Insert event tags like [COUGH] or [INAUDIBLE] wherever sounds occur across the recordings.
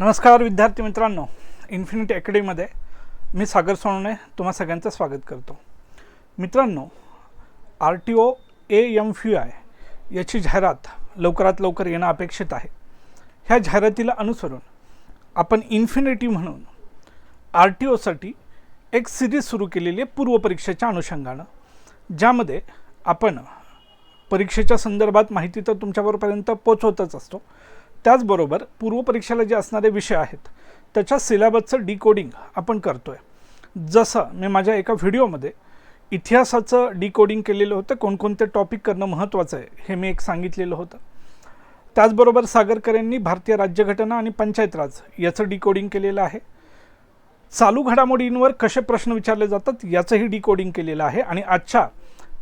नमस्कार विद्यार्थी मित्रांनो इन्फिनिटी अकॅडमीमध्ये मी सागर सोनवणे तुम्हा सगळ्यांचं स्वागत करतो. मित्रांनो R T O A M V I याची जाहिरात लवकरात लवकर येणं अपेक्षित आहे. ह्या जाहिरातीला अनुसरून आपण इन्फिनिटी म्हणून आर टी ओसाठी एक सिरीज सुरू केलेली आहे पूर्वपरीक्षेच्या अनुषंगानं ज्यामध्ये आपण परीक्षेच्या संदर्भात माहिती तर तुमच्याबरोबरपर्यंत पोचवतच असतो. त्याचबरोबर पूर्वपरीक्षेला जे असणारे विषय आहेत त्याच्या सिलेबसचं डिकोडिंग आपण करतो आहे जसं मी माझ्या एका व्हिडिओमध्ये इतिहासाचं डिकोडिंग केलेलं होतं कोणकोणते टॉपिक करणं महत्त्वाचं आहे हे मी एक सांगितलेलं होतं. त्याचबरोबर सागरकरांनी भारतीय राज्यघटना आणि पंचायत राज याचं डिकोडिंग केलेलं आहे. चालू घडामोडींवर कसे प्रश्न विचारले जातात याचंही डिकोडिंग केलेलं आहे. आणि आजच्या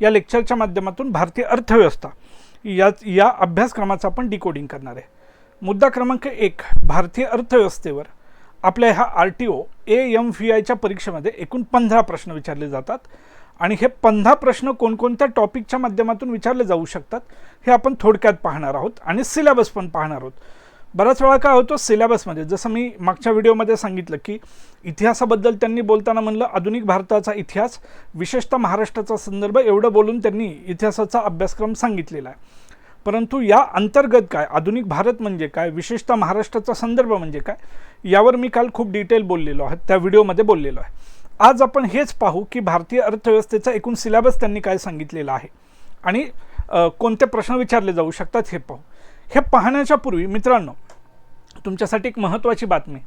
या लेक्चरच्या माध्यमातून भारतीय अर्थव्यवस्था या या अभ्यासक्रमाचं आपण डिकोडिंग करणार आहे. मुद्दा क्रमांक एक भारतीय अर्थव्यवस्थेवर आपल्या ह्या R T O A M V आयच्या परीक्षेमध्ये एकूण पंधरा प्रश्न विचारले जातात. आणि हे पंधरा प्रश्न कोणकोणत्या टॉपिकच्या माध्यमातून विचारले जाऊ शकतात हे आपण थोडक्यात पाहणार आहोत आणि सिलेबस पण पाहणार आहोत. बराच वेळा काय होतो सिलेबसमध्ये जसं मी मागच्या व्हिडिओमध्ये सांगितलं की इतिहासाबद्दल त्यांनी बोलताना म्हणलं आधुनिक भारताचा इतिहास विशेषतः महाराष्ट्राचा संदर्भ एवढं बोलून त्यांनी इतिहासाचा अभ्यासक्रम सांगितलेला आहे. परंतु या अंतर्गत काय? आधुनिक भारत म्हणजे काय? विशेषतः महाराष्ट्राचा संदर्भ म्हणजे काय? यावर मी काल खूप डिटेल बोललेलो आहे. त्या व्हिडिओमध्ये बोललेलो आहे. आज आपण हेच पाहू की भारतीय अर्थव्यवस्थेचा एकूण सिलेबस त्यांनी काय सांगितलेला आहे. आणि कोणते प्रश्न विचारले जाऊ शकतात हे पाहू. हे पाहण्याच्या पूर्वी मित्रांनो तुमच्यासाठी एक महत्त्वाची बातमी.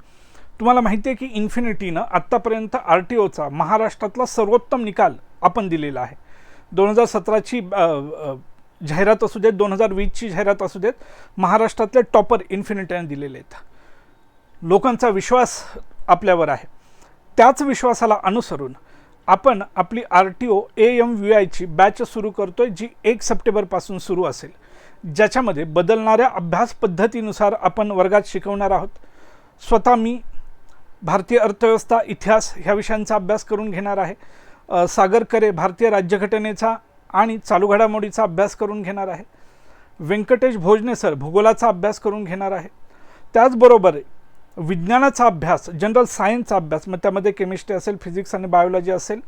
तुम्हाला माहिती आहे की इन्फिनिटीनं आत्तापर्यंत आर टी ओचा महाराष्ट्रातला सर्वोत्तम निकाल आपण दिलेला आहे. दोन हजार सतराची जाहिरात असू देत दोन हजार वीसची जाहिरात असू देत महाराष्ट्रातले टॉपर इन्फिनिटीने दिलेले आहेत. लोकांचा विश्वास आपल्यावर आहे. त्याच विश्वासाला अनुसरून आपण आपली R T O A M V आयची बॅच सुरू करतोय जी एक सप्टेंबरपासून सुरू असेल. ज्याच्यामध्ये बदलणाऱ्या अभ्यास पद्धतीनुसार आपण वर्गात शिकवणार आहोत. स्वतः मी भारतीय अर्थव्यवस्था इतिहास ह्या विषयांचा अभ्यास करून घेणार आहे. सागर करे भारतीय राज्यघटनेचा आणि चालू घडामोडीचा अभ्यास करून घेणार आहे. व्यंकटेश भोजने सर भूगोलाचा अभ्यास करून घेणार आहे. त्याचबरोबर विज्ञानाचा अभ्यास जनरल सायन्सचा अभ्यास मग त्यामध्ये केमिस्ट्री असेल फिजिक्स आणि बायोलॉजी असेल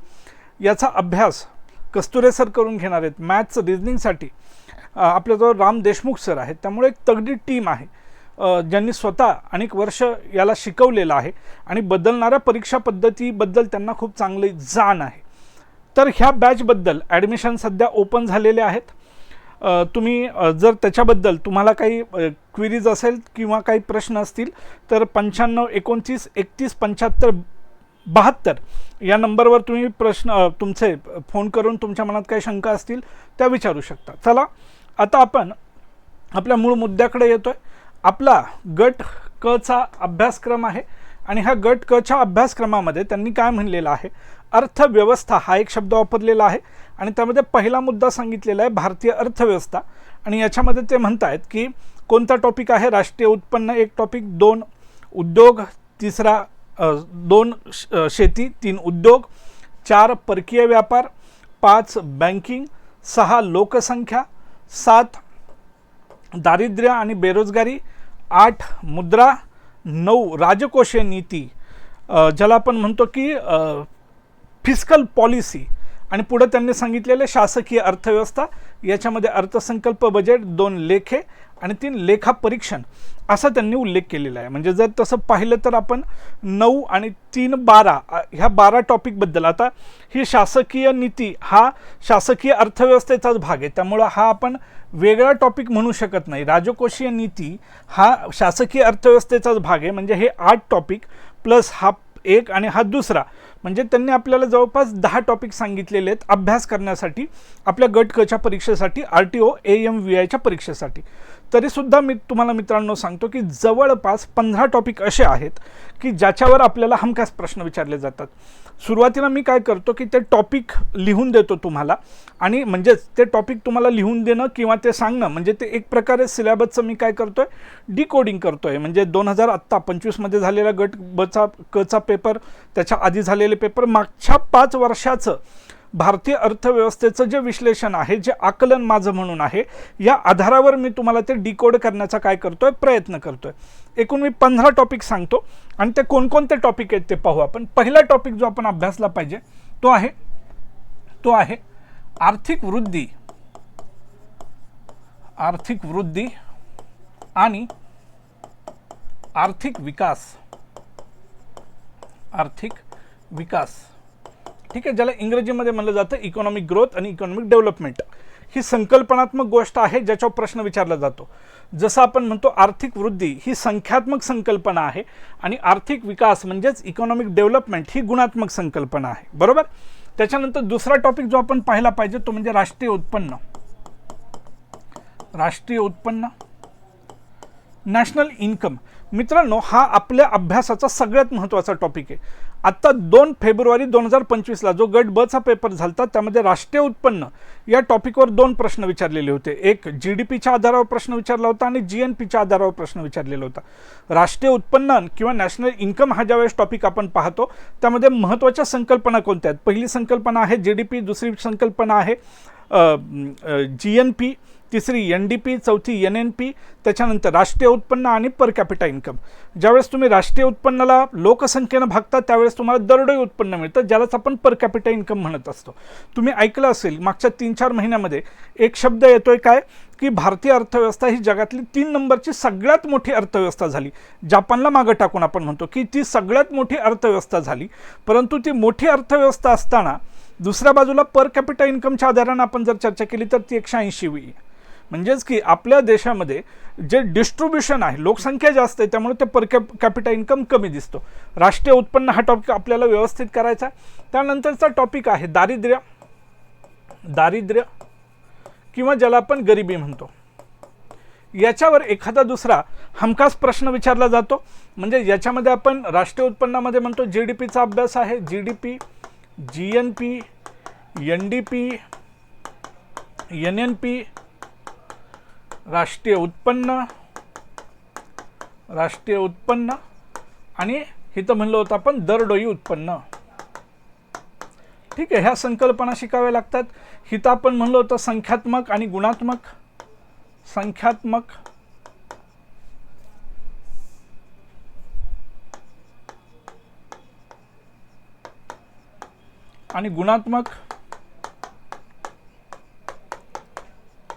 याचा अभ्यास कस्तुरे सर करून घेणार आहेत. मॅथ्स रिझनिंगसाठी आपल्याजवळ राम देशमुख सर आहेत त्यामुळे एक तगडी टीम आहे. ज्यांनी स्वतः अनेक वर्ष याला शिकवलेलं आहे आणि बदलणाऱ्या परीक्षा पद्धतीबद्दल त्यांना खूप चांगली जाण आहे. तर ह्या बॅचबद्दल ॲडमिशन सध्या ओपन झालेले आहेत. तुम्ही जर त्याच्याबद्दल तुम्हाला काही क्विरीज असेल किंवा काही प्रश्न असतील तर पंच्याण्णव एकोणतीस एकतीस पंच्याहत्तर बहात्तर या नंबरवर तुम्ही प्रश्न तुमचे फोन करून तुमच्या मनात काही शंका असतील त्या विचारू शकता. चला आता आपण आपल्या मूळ मुद्द्याकडे येतो आहे आपला गट कचा अभ्यासक्रम आहे आणि ह्या गट क च्या अभ्यासक्रमामध्ये त्यांनी काय म्हणलेलं आहे? अर्थव्यवस्था हा एक शब्द वापरलेला आहे. आणि त्यामध्ये पहिला मुद्दा सांगितलेला आहे भारतीय अर्थव्यवस्था. आणि याच्यामध्ये ते म्हणत आहेत की कोणता टॉपिक आहे? राष्ट्रीय उत्पन्न एक टॉपिक दोन उद्योग तिसरा दोन श- शेती तीन उद्योग चार परकीय व्यापार पाच बँकिंग सहा लोकसंख्या सात दारिद्र्य आणि बेरोजगारी आठ मुद्रा नऊ राजकोषीय नीती. ज्याला आपण म्हणतो की फिस्कल पॉलिसी आणि पुढं त्यांनी सांगितलेलं शासकीय अर्थव्यवस्था याच्यामध्ये अर्थसंकल्प बजेट दोन लेखे आणि तीन लेखा परीक्षण असा त्यांनी उल्लेख केलेला आहे. म्हणजे जर तसं पाहिलं तर आपण नऊ आणि तीन बारा ह्या बारा टॉपिकबद्दल आता ही शासकीय नीती हा शासकीय अर्थव्यवस्थेचाच भाग आहे. त्यामुळं हा आपण वेगळा टॉपिक म्हणू शकत नाही. राजकोषीय नीती हा शासकीय अर्थव्यवस्थेचाच भाग आहे. म्हणजे हे आठ टॉपिक प्लस हा एक आणि हा दुसरा. म्हणजे त्यांनी आपल्याला जवळपास दहा टॉपिक सांगितलेले आहेत अभ्यास करण्यासाठी आपल्या गट कच्या परीक्षेसाठी R T O A M V आयच्या परीक्षेसाठी. तरीसुद्धा मी तुम्हाला मित्रांनो सांगतो की जवळपास पंधरा टॉपिक असे आहेत की ज्याच्यावर आपल्याला हमखास प्रश्न विचारले जातात. सुरुवातीला मी काय करतो की ते टॉपिक लिहून देतो तुम्हाला. आणि म्हणजेच ते टॉपिक तुम्हाला लिहून देणं किंवा ते सांगणं म्हणजे ते एक प्रकारे सिलेबसचं मी काय करतो आहे डिकोडिंग आहे म्हणजे दोन हजार आत्ता पंचवीसमध्ये झालेला गट बचा कचा पेपर त्याच्या आधी झालेले पेपर मागच्या पाच वर्षाचं भारतीय अर्थव्यवस्थेचं जे विश्लेषण आहे जे आकलन माझं म्हणून आहे या आधारावर मी तुम्हाला ते डिकोड करण्याचा काय करतोय प्रयत्न करतोय. एकूण मी पंधरा टॉपिक सांगतो आणि ते कोणकोणते टॉपिक आहेत ते पाहू आपण. पहिला टॉपिक जो आपण अभ्यासला पाहिजे तो आहे तो आहे आर्थिक वृद्धी. आर्थिक वृद्धी आणि आर्थिक विकास. आर्थिक विकास. ठीक आहे ज्याला इंग्रजीमध्ये म्हणलं जातं इकॉनॉमिक ग्रोथ आणि इकॉनॉमिक डेव्हलपमेंट ही संकल्पनात्मक गोष्ट आहे ज्याच्यावर प्रश्न विचारला जातो. जसं आपण म्हणतो आर्थिक वृद्धी ही संख्यात्मक संकल्पना आहे आणि आर्थिक विकास म्हणजेच इकॉनॉमिक डेव्हलपमेंट ही गुणात्मक संकल्पना आहे. बरोबर? त्याच्यानंतर दुसरा टॉपिक जो आपण पाहिला पाहिजे तो म्हणजे राष्ट्रीय उत्पन्न. राष्ट्रीय उत्पन्न. नॅशनल इन्कम मित्रांनो हा आपल्या अभ्यासाचा सगळ्यात महत्त्वाचा टॉपिक आहे. आत्ता दोन फेब्रुवारी दोन हजार पंचवीसला जो गट बचा पेपर झाला त्यामध्ये राष्ट्रीय उत्पन्न या टॉपिकवर दोन प्रश्न विचारलेले होते. एक जी डी पीच्या आधारावर प्रश्न विचारला होता आणि जी एन पीच्या आधारावर प्रश्न विचारलेला होता. राष्ट्रीय उत्पन्न किंवा नॅशनल इन्कम हा ज्यावेळेस टॉपिक आपण पाहतो त्यामध्ये महत्त्वाच्या संकल्पना कोणत्या आहेत? पहिली संकल्पना आहे जी डी पी दुसरी संकल्पना आहे जी एन पी तिसरी एन डी पी चौथी एन एन पी त्याच्यानंतर राष्ट्रीय उत्पन्न आणि पर कॅपिटा इन्कम ज्यावेळेस तुम्ही राष्ट्रीय उत्पन्नाला लोकसंख्येनं भागता त्यावेळेस तुम्हाला दरडोई उत्पन्न मिळतं ज्यालाच आपण पर कॅपिटा इन्कम म्हणत असतो. तुम्ही ऐकलं असेल मागच्या तीन चार महिन्यामध्ये एक शब्द येतोय काय? की भारतीय अर्थव्यवस्था ही जगातली तीन नंबरची सगळ्यात मोठी अर्थव्यवस्था झाली. जापानला मागं टाकून आपण म्हणतो की ती सगळ्यात मोठी अर्थव्यवस्था झाली. परंतु ती मोठी अर्थव्यवस्था असताना दुसऱ्या बाजूला पर कॅपिटा इन्कमच्या आधारानं आपण जर चर्चा केली तर ती एकशे ऐंशीवी म्हणजेच की आपल्या देशामध्ये जे डिस्ट्रीब्युशन आहे लोकसंख्या जास्त आहे त्यामुळे ते पर कॅप कॅपिटा इन्कम कमी दिसतो. राष्ट्रीय उत्पन्न हा टॉपिक आपल्याला व्यवस्थित करायचा आहे. त्यानंतरचा टॉपिक आहे दारिद्र्य. दारिद्र्य किंवा ज्याला आपण गरिबी म्हणतो. याच्यावर एखादा दुसरा हमखास प्रश्न विचारला जातो. म्हणजे याच्यामध्ये आपण राष्ट्रीय उत्पन्नामध्ये म्हणतो जी डी पीचा अभ्यास आहे. G D P G N P N D P N N P राष्ट्रीय उत्पन्न राष्ट्रीय उत्पन्न आणि इथं म्हणलं होतं आपण दरडोई उत्पन्न. ठीक आहे ह्या संकल्पना शिकाव्या लागतात. हिथं आपण म्हणलं होतं संख्यात्मक आणि गुणात्मक. संख्यात्मक आणि गुणात्मक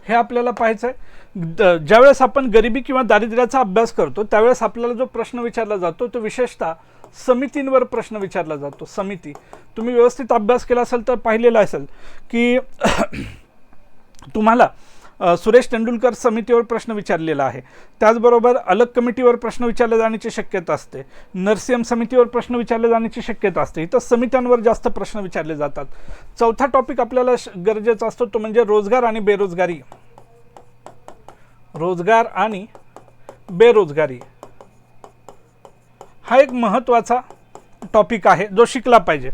हे आपल्याला पाहायचं आहे ज्यावेळेस आपण गरिबी किंवा दारिद्र्याचा अभ्यास करतो त्यावेळेस आपल्याला जो प्रश्न विचारला जातो तो विशेषतः समितींवर प्रश्न विचारला जातो समिती. तुम्ही व्यवस्थित अभ्यास केला असेल तर पाहिलेला असेल की [CLEARS THROAT] तुम्हाला सुरेश तेंडुलकर समितीवर प्रश्न विचारलेला आहे. त्याचबरोबर अलग कमिटीवर प्रश्न विचारले जाण्याची शक्यता असते. नर्सियम समितीवर प्रश्न विचारले जाण्याची शक्यता असते. इथं समित्यांवर जास्त प्रश्न विचारले जातात. चौथा टॉपिक आपल्याला गरजेचा असतो तो म्हणजे रोजगार आणि बेरोजगारी. रोजगार आणि बेरोजगारी हा एक महत्त्वाचा टॉपिक आहे जो शिकला पाहिजे.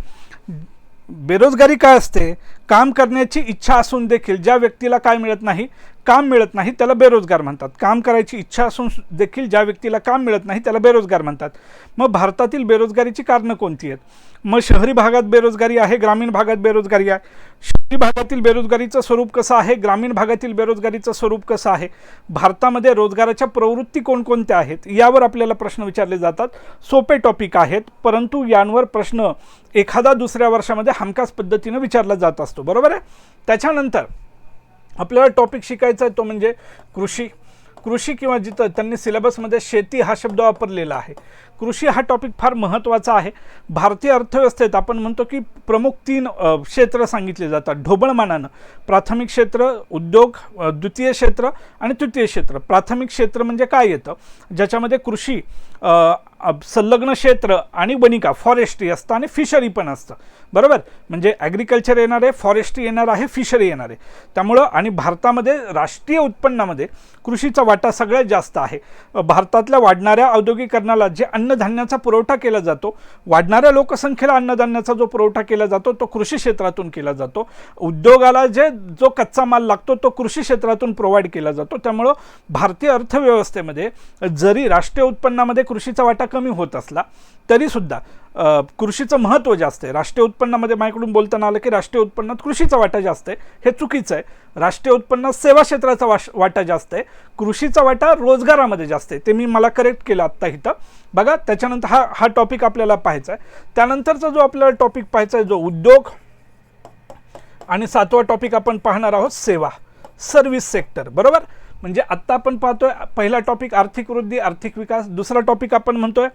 बेरोजगारी काय असते? काम करण्याची इच्छा असून देखील ज्या व्यक्तीला काय मिळत नाही काम मिळत नाही त्याला बेरोजगार म्हणतात. काम करायची इच्छा असून देखील ज्या व्यक्तीला काम मिळत नाही त्याला बेरोजगार म्हणतात. मग भारतातील बेरोजगारीची कारणं कोणती आहेत? मग शहरी भागात बेरोजगारी आहे ग्रामीण भागात बेरोजगारी आहे. शहरी भागातील बेरोजगारीचं स्वरूप कसं आहे? ग्रामीण भागातील बेरोजगारीचं स्वरूप कसं आहे? भारतामध्ये रोजगाराच्या प्रवृत्ती कोणकोणत्या आहेत? यावर आपल्याला प्रश्न विचारले जातात. सोपे टॉपिक आहेत परंतु यांवर प्रश्न एखादा दुसऱ्या वर्षामध्ये हमखास पद्धतीनं विचारला जात असतो. बरोबर आहे? त्याच्यानंतर आपल्याला टॉपिक शिकायचा आहे तो म्हणजे कृषी. कृषी किंवा जिथं त्यांनी सिलेबसमध्ये शेती हा शब्द वापरलेला आहे. कृषी हा टॉपिक फार महत्त्वाचा आहे. भारतीय अर्थव्यवस्थेत आपण म्हणतो की प्रमुख तीन क्षेत्र सांगितले जातात. ढोबळमानानं प्राथमिक क्षेत्र उद्योग द्वितीय क्षेत्र आणि तृतीय क्षेत्र. प्राथमिक क्षेत्र म्हणजे काय येतं? ज्याच्यामध्ये कृषी संलग्न क्षेत्र आणि वनिका फॉरेस्ट्री असतं आणि फिशरी पण असतं. बरोबर? म्हणजे ॲग्रिकल्चर येणार आहे फॉरेस्ट्री येणार आहे फिशरी येणार आहे. त्यामुळं आणि भारतामध्ये राष्ट्रीय उत्पन्नामध्ये कृषीचा वाटा सगळ्यात जास्त आहे. भारतातल्या वाढणाऱ्या औद्योगिकरणाला जे अन्नधान्याचा पुरवठा केला जातो वाढणाऱ्या लोकसंख्येला अन्नधान्याचा जो पुरवठा केला जातो तो कृषी क्षेत्रातून केला जातो. उद्योगाला जे जो कच्चा माल लागतो तो कृषी क्षेत्रातून प्रोव्हाइड केला जातो. त्यामुळं भारतीय अर्थव्यवस्थेमध्ये जरी राष्ट्रीय उत्पन्नामध्ये कृषीचा वाटा कमी होत असला तरीसुद्धा कृषीचं महत्त्व जास्त आहे. राष्ट्रीय उत्पन्नामध्ये माझ्याकडून बोलताना आलं की राष्ट्रीय उत्पन्नात कृषीचा वाटा जास्त आहे. हे चुकीचं आहे. राष्ट्रीय उत्पन्नात सेवा क्षेत्राचा वाश वाटा जास्त आहे. कृषीचा वाटा रोजगारामध्ये जास्त आहे. ते मी मला करेक्ट केलं आत्ता इथं. बघा त्याच्यानंतर हा हा टॉपिक आपल्याला पाहायचा आहे. त्यानंतरचा जो आपल्याला टॉपिक पाहायचा आहे जो उद्योग आणि सातवा टॉपिक आपण पाहणार आहोत सेवा. सर्व्हिस सेक्टर बरोबर? म्हणजे आत्ता आपण पाहतोय पहिला टॉपिक आर्थिक वृद्धी आर्थिक विकास दुसरा टॉपिक आपण म्हणतोय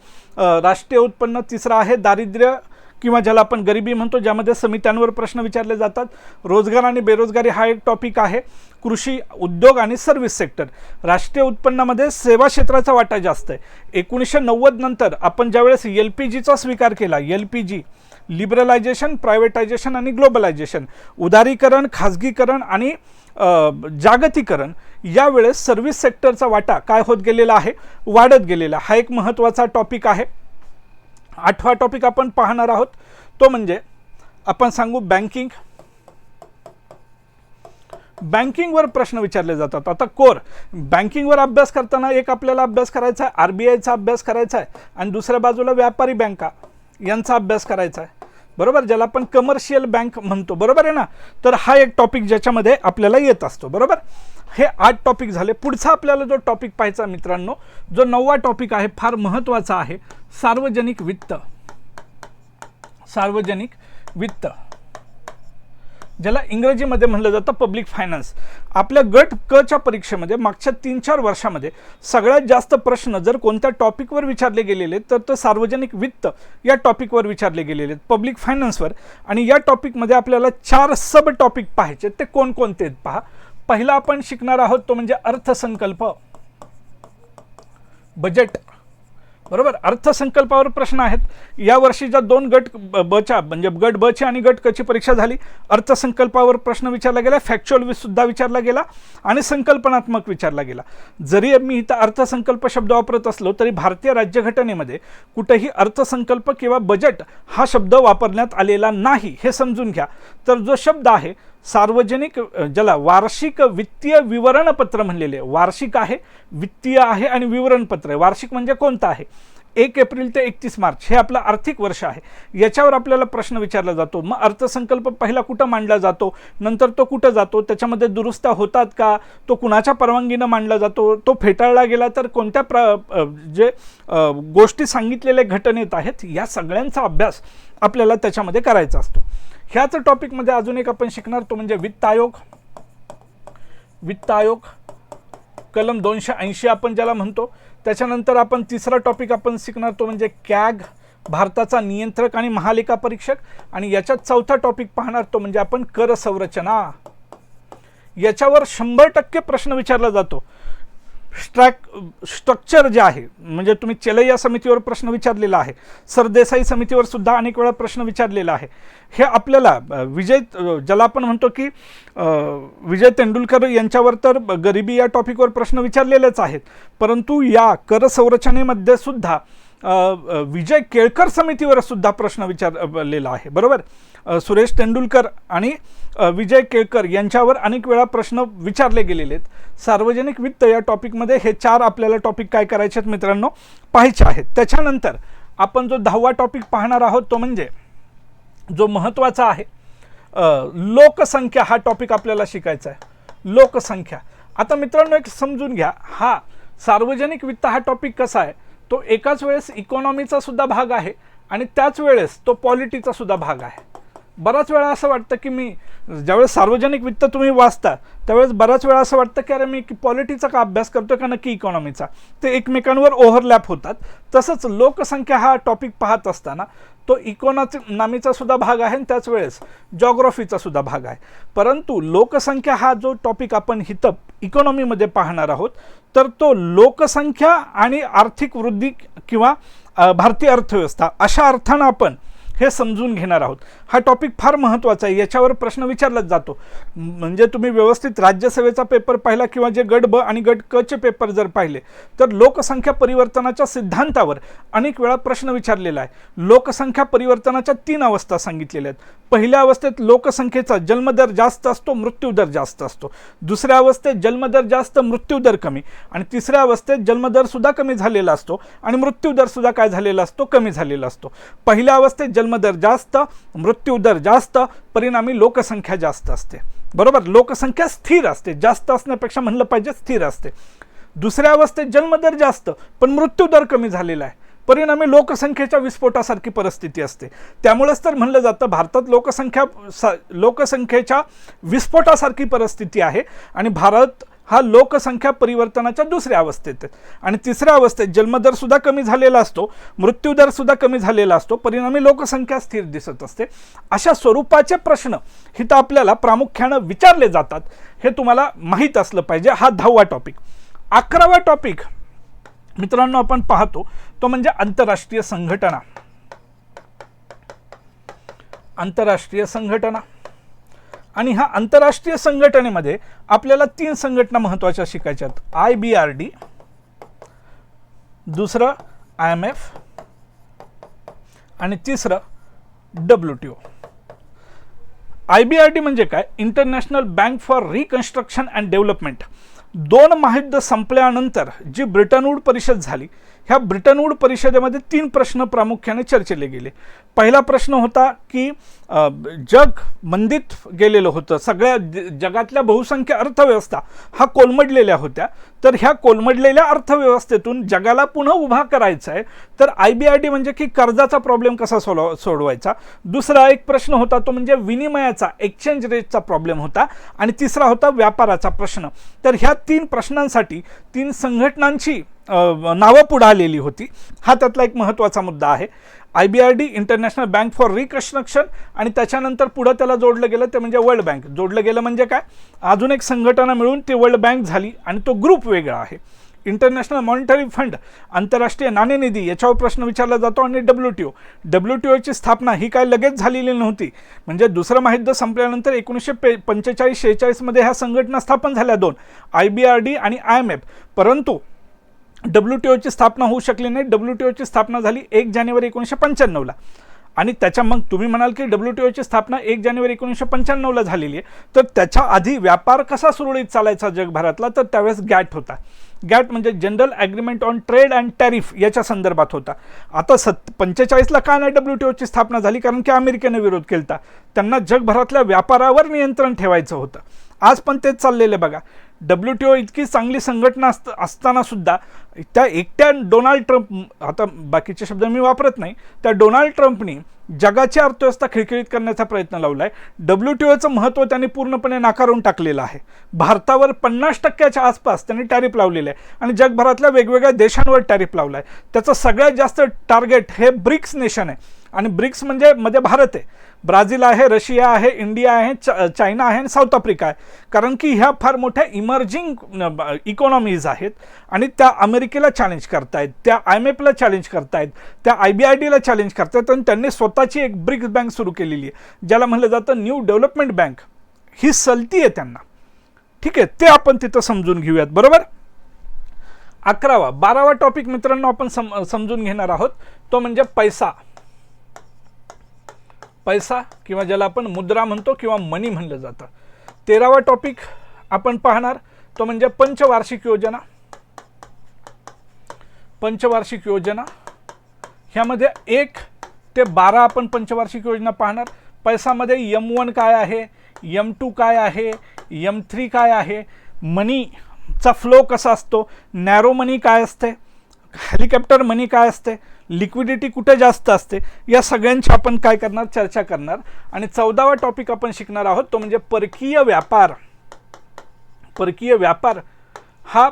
राष्ट्रीय उत्पन्न तिसरा आहे दारिद्र्य किंवा ज्याला आपण गरिबी म्हणतो ज्यामध्ये समित्यांवर प्रश्न विचारले जातात. रोजगार आणि बेरोजगारी हा एक टॉपिक आहे. कृषी उद्योग आणि सर्व्हिस सेक्टर राष्ट्रीय उत्पन्नामध्ये सेवा क्षेत्राचा वाटा जास्त आहे. एकोणीसशे नव्वद नंतर आपण ज्यावेळेस एल पी जीचा स्वीकार केला L P G liberalisation privatisation आणि ग्लोबलायझेशन उदारीकरण खाजगीकरण आणि जागतिकरण यावेळेस सर्व्हिस सेक्टरचा वाटा काय होत गेलेला आहे? वाढत गेलेला. हा एक महत्त्वाचा टॉपिक आहे. आठवा टॉपिक आपण पाहणार आहोत. तो म्हणजे आपण सांगू बँकिंग बँकिंगवर प्रश्न विचारले जातात. आता कोर बँकिंगवर अभ्यास करताना एक आपल्याला अभ्यास करायचा आहे. आर बी आयचा अभ्यास करायचा आहे. आणि दुसऱ्या बाजूला व्यापारी बँका यांचा अभ्यास करायचा आहे. बरोबर? ज्याला आपण कमर्शियल बँक म्हणतो. बरोबर आहे ना? तर हा एक टॉपिक ज्याच्यामध्ये आपल्याला येत असतो. बरोबर? हे आठ टॉपिक झाले. पुढचा आपल्याला जो टॉपिक पाहायचा मित्रांनो जो नववा टॉपिक आहे फार महत्त्वाचा आहे सार्वजनिक वित्त. सार्वजनिक वित्त. ज्याला इंग्रजीमध्ये म्हणलं जातं पब्लिक फायनान्स आपल्या गट क च्या परीक्षेमध्ये मागच्या तीन चार वर्षामध्ये सगळ्यात जास्त प्रश्न जर कोणत्या टॉपिकवर विचारले गेलेले तर तो सार्वजनिक वित्त या टॉपिकवर विचारले गेलेले आहेत पब्लिक फायनान्सवर आणि या टॉपिकमध्ये आपल्याला चार सब टॉपिक पाहायचे ते कोणकोणते आहेत पहा. पहिला आपण शिकणार आहोत तो म्हणजे अर्थसंकल्प. बजेट बरोबर? अर्थसंकल्पावर प्रश्न आहेत. या वर्षीच्या दोन गट ब- बच्या म्हणजे गट बची आणि गट कची परीक्षा झाली अर्थसंकल्पावर प्रश्न विचारला गेला फॅक्च्युअल सुद्धा विचारला गेला आणि संकल्पनात्मक विचारला गेला. जरी मी इथं अर्थसंकल्प शब्द वापरत असलो तरी भारतीय राज्यघटनेमध्ये कुठेही अर्थसंकल्प किंवा बजेट हा शब्द वापरण्यात आलेला नाही हे समजून घ्या. तर जो शब्द आहे सार्वजनिक ज्याला वार्षिक वित्तीय विवरणपत्र म्हणलेले वार्षिक आहे वित्तीय आहे आणि विवरणपत्र आहे. वार्षिक म्हणजे कोणतं आहे? एक एप्रिल ते एकतीस मार्च हे आपलं आर्थिक वर्ष आहे. याच्यावर आपल्याला प्रश्न विचारला जातो. मग अर्थसंकल्प पहिला कुठं मांडला जातो? नंतर तो कुठं जातो? त्याच्यामध्ये दुरुस्त्या होतात का? तो कुणाच्या परवानगीनं मांडला जातो? तो फेटाळला गेला तर कोणत्या प्र जे गोष्टी सांगितलेल्या घटनेत आहेत या सगळ्यांचा अभ्यास आपल्याला त्याच्यामध्ये करायचा असतो. ह्याच टॉपिकमध्ये अजून एक आपण शिकणार तो म्हणजे वित्त आयोग. वित्त आयोग कलम दोनशे ऐंशी आपण ज्याला म्हणतो त्याच्यानंतर आपण तिसरा टॉपिक आपण शिकणार तो म्हणजे कॅग भारताचा नियंत्रक आणि महालेखा परीक्षक. आणि याच्यात चौथा टॉपिक पाहणार तो म्हणजे आपण कर संरचना. याच्यावर शंभर टक्के प्रश्न विचारला जातो. स्ट्रॅक स्ट्रक्चर जे आहे म्हणजे तुम्ही चेलैया समितीवर प्रश्न विचारलेला आहे सरदेसाई समितीवर सुद्धा अनेक वेळा प्रश्न विचारलेला आहे. हे आपल्याला विजय ज्याला आपण म्हणतो की विजय तेंडुलकर यांच्यावर तर गरिबी या टॉपिकवर प्रश्न विचारलेलेच आहेत. परंतु या कर संरचनेमध्ये सुद्धा विजय केळकर समितीवर सुद्धा प्रश्न विचारलेला आहे. बरोबर? सुरेश तेंडुलकर आणि विजय केळकर यांच्यावर अनेक वेळा प्रश्न विचारले गेलेले आहेत. सार्वजनिक वित्त या टॉपिकमध्ये हे चार आपल्याला टॉपिक काय करायचे आहेत मित्रांनो पाहायचे आहेत. त्याच्यानंतर आपण जो दहावा टॉपिक पाहणार आहोत तो म्हणजे जो महत्त्वाचा आहे लोकसंख्या हा टॉपिक आपल्याला शिकायचा आहे. लोकसंख्या. आता मित्रांनो एक समजून घ्या. हा सार्वजनिक वित्त हा टॉपिक कसा आहे तो एकाच वेळेस इकॉनॉमीचा सुद्धा भाग आहे आणि त्याच वेळेस तो पॉलिटीचा सुद्धा भाग आहे. बराच वेळा असं वाटतं की मी ज्यावेळेस सार्वजनिक वित्त तुम्ही वाचता त्यावेळेस बराच वेळा असं वाटतं की अरे मी की पॉलिटीचा का अभ्यास करतो का नक्की इकॉनॉमीचा ते एकमेकांवर ओव्हरलॅप होतात. तसंच लोकसंख्या हा टॉपिक पाहत असताना तो इकॉनॉमीचा सुद्धा भाग आहे आणि त्याच वेळेस जॉग्रॉफीचा सुद्धा भाग आहे. परंतु लोकसंख्या हा जो टॉपिक आपण हितप इकॉनॉमीमध्ये पाहणार आहोत तर तो लोकसंख्या आणि आर्थिक वृद्धी किंवा भारतीय अर्थव्यवस्था अशा अर्थानं आपण हे समजून घेणार आहोत. हा टॉपिक फार महत्त्वाचा आहे. याच्यावर प्रश्न विचारलाच जातो. म्हणजे तुम्ही व्यवस्थित राज्यसभेचा पेपर पाहिला किंवा जे गट ब आणि गट क चे पेपर जर पाहिले तर लोकसंख्या परिवर्तनाच्या सिद्धांतावर अनेक वेळा प्रश्न विचारलेला आहे. लोकसंख्या परिवर्तनाच्या तीन अवस्था सांगितलेल्या आहेत. पहिल्या अवस्थेत लोकसंख्येचा जन्मदर जास्त असतो मृत्यूदर जास्त असतो. दुसऱ्या अवस्थेत जन्मदर जास्त मृत्यूदर कमी. आणि तिसऱ्या अवस्थेत जन्मदर सुद्धा कमी झालेला असतो आणि मृत्यूदर सुद्धा काय झालेला असतो? कमी झालेला असतो. पहिल्या अवस्थेत जन्मदर जास्त मृत्यूदर जास्त परिणामी लोकसंख्या जास्त असते. बरोबर? लोकसंख्या स्थिर असते. जास्त असण्यापेक्षा म्हणलं पाहिजे स्थिर असते. दुसऱ्या अवस्थेत जन्मदर जास्त पण मृत्यूदर कमी झालेला आहे. परिणामी लोकसंख्येच्या विस्फोटासारखी परिस्थिती असते. त्यामुळेच तर म्हणलं जातं भारतात लोकसंख्या सा लोकसंख्येच्या विस्फोटासारखी परिस्थिती आहे. आणि भारत हा लोकसंख्या परिवर्तनाच्या दुसऱ्या अवस्थेत. आणि तिसऱ्या अवस्थेत जन्मदर सुद्धा कमी झालेला असतो मृत्यूदर सुद्धा कमी झालेला असतो परिणामी लोकसंख्या स्थिर दिसत असते. अशा स्वरूपाचे प्रश्न हिथं आपल्याला प्रामुख्यानं विचारले जातात. हे तुम्हाला माहीत असलं पाहिजे. हा दहावा टॉपिक अकरावा टॉपिक मित्रांनो आपण पाहतो तो म्हणजे आंतरराष्ट्रीय संघटना. आंतरराष्ट्रीय संघटना. आणि ह्या आंतरराष्ट्रीय संघटनेमध्ये आपल्याला तीन संघटना महत्त्वाच्या शिकायच्या आहेत आय बी आर डी दुसरं आय एम एफ आणि तिसरं W T O I B R D म्हणजे काय? International bank for reconstruction and development दोन महायुद्ध संपल्यानंतर जी ब्रिटनवूड परिषद झाली ह्या ब्रिटनवूड परिषदेमध्ये तीन प्रश्न प्रामुख्याने चर्चेले गेले. पहिला प्रश्न होता की जग मंदीत गेलेलं होतं. सगळ्या ज- जगातल्या बहुसंख्य अर्थव्यवस्था हा कोलमडलेल्या होत्या. तर ह्या कोलमडलेल्या अर्थव्यवस्थेतून जगाला पुन्हा उभा करायचा आहे. तर आय बी आय डी म्हणजे की कर्जाचा प्रॉब्लेम कसा सोडव सोडवायचा? दुसरा एक प्रश्न होता तो म्हणजे विनिमयाचा एक्सचेंज रेटचा प्रॉब्लेम होता. आणि तिसरा होता व्यापाराचा प्रश्न. तर ह्या तीन प्रश्नांसाठी तीन संघटनांची नावं पुढे आलेली होती. हा त्यातला एक महत्त्वाचा मुद्दा आहे. I B R D international bank for reconstruction आणि त्याच्यानंतर पुढं त्याला जोडलं गेलं ते म्हणजे वर्ल्ड बँक जोडलं गेलं म्हणजे काय? अजून एक संघटना मिळून ती वर्ल्ड बँक झाली आणि तो ग्रुप वेगळा आहे. इंटरनॅशनल मॉनिटरी फंड आंतरराष्ट्रीय नाणेनिधी याच्यावर प्रश्न विचारला जातो आणि W T O W T ओची स्थापना ही काय लगेच झालेली नव्हती. म्हणजे दुसरं महायुद्ध संपल्यानंतर एकोणीसशे पे पंचेचाळीस शेहेचाळीसमध्ये ह्या संघटना स्थापन झाल्या दोन आय बी आर डी आणि आय एम एफ. परंतु डब्ल्यू टी ओची स्थापना होऊ शकली नाही. डब्ल्यू टी ओची स्थापना झाली एक जानेवारी एकोणीसशे पंच्याण्णवला. आणि त्याच्या मग तुम्ही म्हणाल की डब्ल्यू टी ओची स्थापना एक जानेवारी एकोणीसशे पंच्याण्णवला झालेली आहे. तर त्याच्या आधी व्यापार कसा सुरळीत चालायचा जगभरातला? तर त्यावेळेस गॅट होता. गॅट म्हणजे general agreement on trade and tariff याच्या संदर्भात होता. आता सत् पंचेचाळीसला का नाही डब्ल्यू टी ओची स्थापना झाली? कारण की अमेरिकेने विरोध केला त्यांना जगभरातल्या व्यापारावर नियंत्रण ठेवायचं होतं. आज पण तेच चाललेलं आहे बघा. डब्ल्यू टी ओ इतकी चांगली संघटना असत असताना सुद्धा त्या एकट्या डोनाल्ड ट्रम्प आता बाकीचे शब्द मी वापरत नाही त्या डोनाल्ड ट्रम्पनी जगाची अर्थव्यवस्था खिळखिळीत करण्याचा प्रयत्न लावला आहे डब्ल्यू टी ओचं महत्त्व त्यांनी पूर्णपणे नाकारून टाकलेलं आहे. भारतावर पन्नास टक्क्याच्या आसपास त्यांनी टॅरिफ लावलेलं आहे आणि जगभरातल्या वेगवेगळ्या देशांवर टॅरिफ लावला आहे त्याचं सगळ्यात जास्त टार्गेट हे ब्रिक्स नेशन आहे. आणि ब्रिक्स म्हणजे मध्ये भारत आहे. ब्राझील आहे रशिया आहे इंडिया आहे च चायना आहे आणि साऊथ आफ्रिका आहे. कारण की ह्या फार मोठ्या इमर्जिंग इकॉनॉमीज आहेत आणि त्या अमेरिकेला चॅलेंज करतायत त्या आय एम एफला चॅलेंज करतायत त्या आय बी आय डीला चॅलेंज करतायत आणि त्यांनी स्वतःची एक ब्रिक्स बँक सुरू केलेली आहे ज्याला म्हणलं जातं न्यू डेव्हलपमेंट बँक ही सलती आहे त्यांना. ठीक आहे ते आपण तिथं समजून घेऊयात बरोबर? अकरावा बारावा टॉपिक मित्रांनो आपण सम समजून घेणार आहोत. तो म्हणजे पैसा. पैसा किंवा ज्याला आपण मुद्रा म्हणतो किंवा मनी म्हणलं जातं. तेरावा टॉपिक आपण पाहणार तो म्हणजे पंचवार्षिक योजना. पंचवार्षिक योजना. ह्यामध्ये एक ते बारा आपण पंचवार्षिक योजना पाहणार. पैसामध्ये यम वन काय आहे यम टू काय आहे यम थ्री काय आहे मनीचा फ्लो कसा असतो नॅरो मनी काय असते हेलिकॉप्टर मनी काय असते लिक्विडिटी कुठे जास्त असते या सगळ्यांची आपण काय करणार चर्चा करणार. आणि चौदावा टॉपिक आपण शिकणार आहोत तो म्हणजे परकीय व्यापार. परकीय व्यापार हा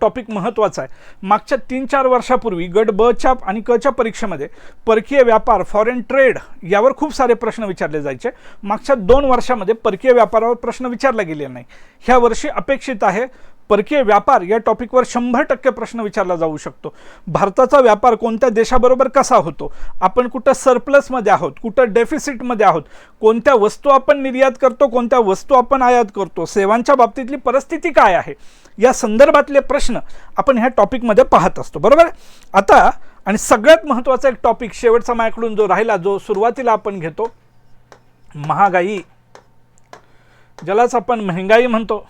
टॉपिक महत्त्वाचा आहे. मागच्या तीन चार वर्षापूर्वी गट ब च्या आणि क च्या परीक्षेमध्ये परकीय व्यापार फॉरेन ट्रेड यावर खूप सारे प्रश्न विचारले जायचे. मागच्या दोन वर्षामध्ये परकीय व्यापारावर प्रश्न विचारला गेले नाही. ह्या वर्षी अपेक्षित आहे परकीय व्यापार या टॉपिकवर शंभर टक्के प्रश्न विचारला जाऊ शकतो. भारताचा व्यापार कोणत्या देशाबरोबर कसा होतो? आपण कुठं सरप्लसमध्ये आहोत? कुठं डेफिसिटमध्ये आहोत? कोणत्या वस्तू आपण निर्यात करतो? कोणत्या वस्तू आपण आयात करतो? सेवांच्या बाबतीतली परिस्थिती काय आहे? या संदर्भातले प्रश्न आपण ह्या टॉपिकमध्ये पाहत असतो. बरोबर? आता आणि सगळ्यात महत्त्वाचा एक टॉपिक शेवटचा माझ्याकडून जो राहिला जो सुरुवातीला आपण घेतो महागाई. ज्यालाच आपण महंगाई म्हणतो.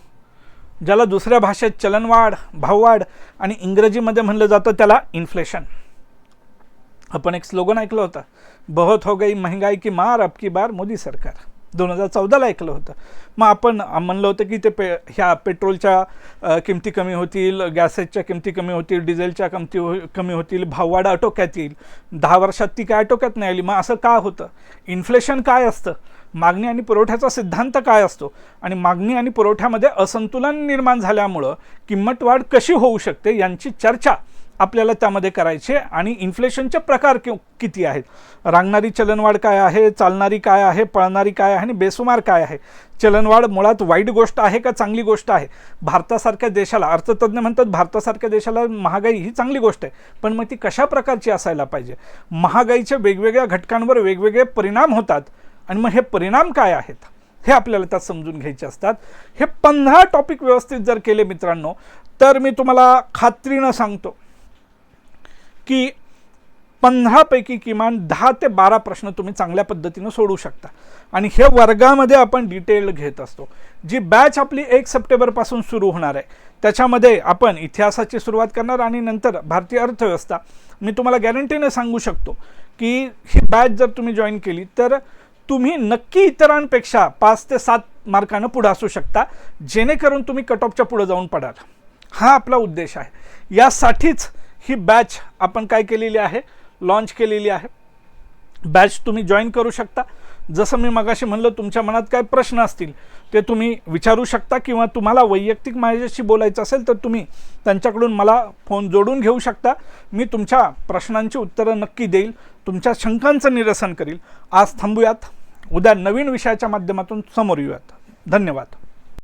ज्याला दुसऱ्या भाषेत चलनवाढ भाववाढ आणि इंग्रजीमध्ये म्हणलं जातं त्याला इन्फ्लेशन आपण एक स्लोगन ऐकलं होतं बहुत हो गई महंगाई की मार अब की बार मोदी सरकार. दोन हजार चौदाला ऐकलं होतं. मग आपण म्हणलं होतं की ते पे ह्या पेट्रोलच्या किमती कमी होतील गॅसेसच्या किमती कमी होतील डिझेलच्या किमती हो कमी होतील भाववाढ आटोक्यात येईल. दहा वर्षात ती काय आटोक्यात नाही आली. मग असं का होतं? इन्फ्लेशन काय असतं? मागणी आणि पुरवठ्याचा सिद्धांत काय असतो? आणि मागणी आणि पुरवठ्यामध्ये असंतुलन निर्माण झाल्यामुळं किंमत वाढ कशी होऊ शकते यांची चर्चा आपल्याला त्यामध्ये करायची आहे. आणि इन्फ्लेशनचे प्रकार कि किती आहेत? रांगणारी चलनवाढ काय आहे? चालणारी काय आहे? पळणारी काय आहे? आणि बेसुमार काय आहे? चलनवाढ मुळात वाईट गोष्ट आहे का चांगली गोष्ट आहे? भारतासारख्या देशाला अर्थतज्ज्ञ म्हणतात भारतासारख्या देशाला महागाई ही चांगली गोष्ट आहे. पण मग ती कशा प्रकारची असायला पाहिजे? महागाईच्या वेगवेगळ्या घटकांवर वेगवेगळे परिणाम होतात. आणि मग हे परिणाम काय आहेत? हे आपल्याला त्यात समजून घ्यायचे असतात. हे पंधरा टॉपिक व्यवस्थित जर केले मित्रांनो तर मी तुम्हाला खात्रीनं सांगतो की पंधरापैकी किमान दहा ते बारा प्रश्न तुम्ही चांगल्या पद्धतीनं सोडू शकता. आणि हे वर्गामध्ये आपण डिटेल घेत असतो. जी बॅच आपली एक सप्टेंबरपासून सुरू होणार आहे त्याच्यामध्ये आपण इतिहासाची सुरुवात करणार आणि नंतर भारतीय अर्थव्यवस्था. मी तुम्हाला गॅरंटीने सांगू शकतो की ही बॅच जर तुम्ही जॉईन केली तर तुम्ही नक्की इतरांपेक्षा पाच ते सात मार्कानं पुढं असू शकता. जेणेकरून तुम्ही कट ऑफच्या पुढं जाऊन पडाल. हा आपला उद्देश आहे. यासाठीच ही बॅच आपण काय केलेली आहे? लॉन्च केलेली आहे. बॅच तुम्ही जॉईन करू शकता. जसं मी मगाशी म्हणलं तुमच्या मनात काय प्रश्न असतील ते तुम्ही विचारू शकता किंवा तुम्हाला वैयक्तिक माझ्याशी बोलायचं असेल तर तुम्ही त्यांच्याकडून मला फोन जोडून घेऊ शकता. मी तुमच्या प्रश्नांची उत्तरं नक्की देईल. तुमच्या शंकांचं निरसन करील. आज थांबूयात. उद्या नवीन विषयाच्या माध्यमातून समोर येऊयात. धन्यवाद.